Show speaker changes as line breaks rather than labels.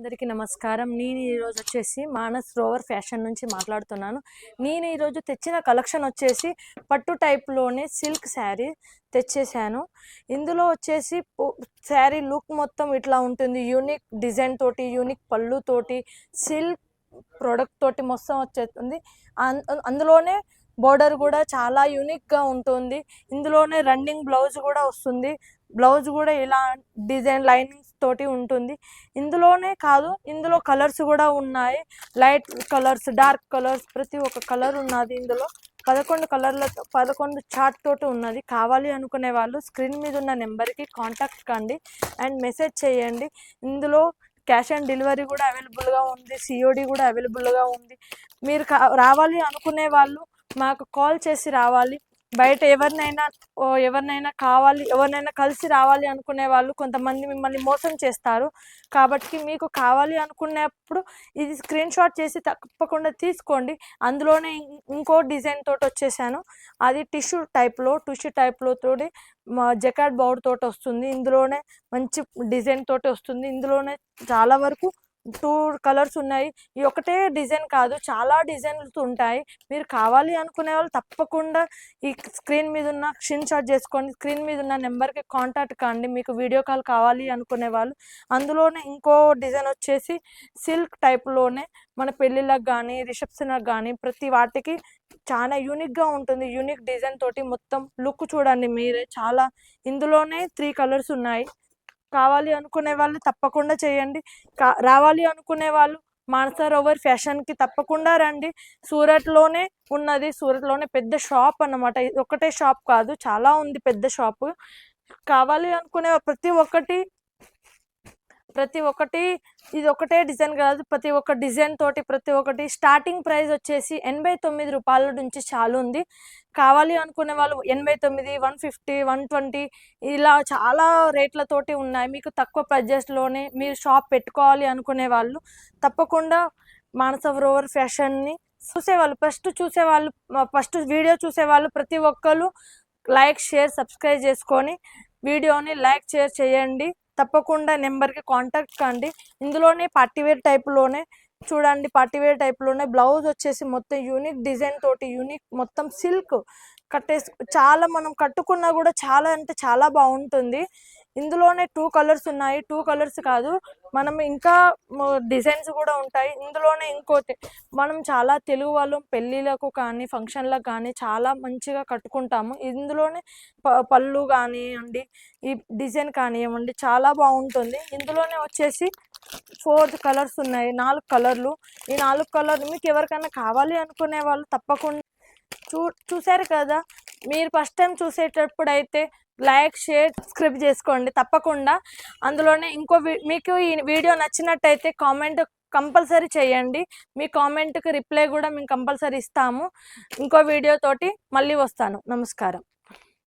అందరికీ నమస్కారం. నేను ఈరోజు వచ్చేసి మానస్ రోవర్ ఫ్యాషన్ నుంచి మాట్లాడుతున్నాను. నేను ఈరోజు తెచ్చిన కలెక్షన్ వచ్చేసి పట్టు టైప్లోనే సిల్క్ శారీ తెచ్చేసాను. ఇందులో వచ్చేసి శారీ లుక్ మొత్తం ఇట్లా ఉంటుంది. యూనిక్ డిజైన్ తోటి యూనిక్ పళ్ళు తోటి సిల్క్ ప్రోడక్ట్ తోటి మొత్తం వచ్చేస్తుంది. అందులోనే బోర్డర్ కూడా చాలా యూనిక్గా ఉంటుంది. ఇందులోనే రన్నింగ్ బ్లౌజ్ కూడా వస్తుంది. బ్లౌజ్ కూడా ఇలా డిజైన్ లైనింగ్స్ తోటి ఉంటుంది. ఇందులోనే కాదు ఇందులో కలర్స్ కూడా ఉన్నాయి. లైట్ కలర్స్ డార్క్ కలర్స్ ప్రతి ఒక్క కలర్ ఉన్నది ఇందులో. పదకొండు కలర్లతో పదకొండు చార్ట్ తోటి ఉన్నది. కావాలి అనుకునే వాళ్ళు స్క్రీన్ మీద ఉన్న నెంబర్కి కాంటాక్ట్ కండి అండ్ మెసేజ్ చేయండి. ఇందులో క్యాష్ ఆన్ డెలివరీ కూడా అవైలబుల్గా ఉంది. సిఓడి కూడా అవైలబుల్గా ఉంది. మీరు రావాలి అనుకునే వాళ్ళు మాకు కాల్ చేసి రావాలి. బయట ఎవరినైనా ఎవరినైనా కావాలి ఎవరినైనా కలిసి రావాలి అనుకునే వాళ్ళు కొంతమంది మిమ్మల్ని మోసం చేస్తారు. కాబట్టి మీకు కావాలి అనుకునేప్పుడు ఇది స్క్రీన్ షాట్ చేసి తప్పకుండా తీసుకోండి. అందులోనే ఇంకో డిజైన్ తోటి వచ్చేసాను. అది టిష్యూ టైప్లో టిష్యూ టైప్లో తోటి జకాట్ బౌడ్ తోటి వస్తుంది. ఇందులోనే మంచి డిజైన్ తోటి వస్తుంది. ఇందులోనే చాలా వరకు టూ కలర్స్ ఉన్నాయి. ఈ ఒకటే డిజైన్ కాదు చాలా డిజైన్స్ ఉంటాయి. మీరు కావాలి అనుకునే వాళ్ళు తప్పకుండా ఈ స్క్రీన్ మీద ఉన్న స్క్రీన్ షాట్ చేసుకోండి. స్క్రీన్ మీద ఉన్న నెంబర్కి కాంటాక్ట్ కాండి. మీకు వీడియో కాల్ కావాలి అనుకునే వాళ్ళు. అందులోనే ఇంకో డిజైన్ వచ్చేసి సిల్క్ టైప్లోనే మన పెళ్ళిళ్ళకి కానీ రిసెప్షన్కి కానీ ప్రతి వాటికి చాలా యూనిక్గా ఉంటుంది. యూనిక్ డిజైన్ తోటి మొత్తం లుక్ చూడండి మీరే. చాలా ఇందులోనే త్రీ కలర్స్ ఉన్నాయి. కావాలి అనుకునే వాళ్ళు తప్పకుండా చేయండి. కా రావాలి అనుకునే వాళ్ళు మానసరోవర్ ఫ్యాషన్కి తప్పకుండా రండి. సూరత్లోనే ఉన్నది సూరత్లోనే పెద్ద షాప్ అన్నమాట. ఇది ఒకటే షాప్ కాదు చాలా ఉంది పెద్ద షాప్. కావాలి అనుకునే ప్రతి ఒక్కటి ప్రతి ఒక్కటి ఇది ఒకటే డిజైన్ కాదు ప్రతి ఒక్క డిజైన్ తోటి ప్రతి ఒక్కటి స్టార్టింగ్ ప్రైస్ వచ్చేసి ఎనభై తొమ్మిది రూపాయల నుంచి చాలు ఉంది. కావాలి అనుకునే వాళ్ళు ఎనభై తొమ్మిది వన్ ఫిఫ్టీ వన్ ట్వంటీ ఇలా చాలా రేట్లతోటి ఉన్నాయి. మీకు తక్కువ ప్రైజెస్లోనే మీరు షాప్ పెట్టుకోవాలి అనుకునే వాళ్ళు తప్పకుండా మానస రోవర్ ఫ్యాషన్ని చూసేవాళ్ళు. ఫస్ట్ చూసేవాళ్ళు ఫస్ట్ వీడియో చూసేవాళ్ళు ప్రతి ఒక్కరు లైక్ షేర్ సబ్స్క్రైబ్ చేసుకొని వీడియోని లైక్ షేర్ చేయండి. తప్పకుండా నెంబర్కి కాంటాక్ట్ కండి ఇందులోనే పార్టీవేర్ టైప్లోనే చూడండి పార్టీవేర్ టైప్లోనే బ్లౌజ్ వచ్చేసి మొత్తం యూనిక్ డిజైన్ తోటి యూనిక్ మొత్తం సిల్క్ కట్టేసి చాలా మనం కట్టుకున్నా కూడా చాలా అంటే చాలా బాగుంటుంది. ఇందులోనే టూ కలర్స్ ఉన్నాయి. టూ కలర్స్ కాదు మనం ఇంకా డిజైన్స్ కూడా ఉంటాయి. ఇందులోనే ఇంకోటి మనం చాలా తెలుగు వాళ్ళం పెళ్ళిళ్ళకు కానీ ఫంక్షన్లకు కానీ చాలా మంచిగా కట్టుకుంటాము. ఇందులోనే ప- పళ్ళు కానివ్వండి ఈ డిజైన్ కానివ్వండి చాలా బాగుంటుంది. ఇందులోనే వచ్చేసి ఫోర్ కలర్స్ ఉన్నాయి. నాలుగు కలర్లు ఈ నాలుగు కలర్లు మీకు ఎవరికైనా కావాలి అనుకునే వాళ్ళు తప్పకుండా చూ చూసారు కదా? మీరు ఫస్ట్ టైం చూసేటప్పుడు అయితే లైక్ షేర్ సబ్స్క్రైబ్ చేసుకోండి. తప్పకుండా అందులోనే ఇంకో మీకు ఈ వీడియో నచ్చినట్టయితే కామెంట్ కంపల్సరీ చేయండి. మీ కామెంట్కి రిప్లై కూడా మేము కంపల్సరీ ఇస్తాము. ఇంకో వీడియో తోటి మళ్ళీ వస్తాను. నమస్కారం.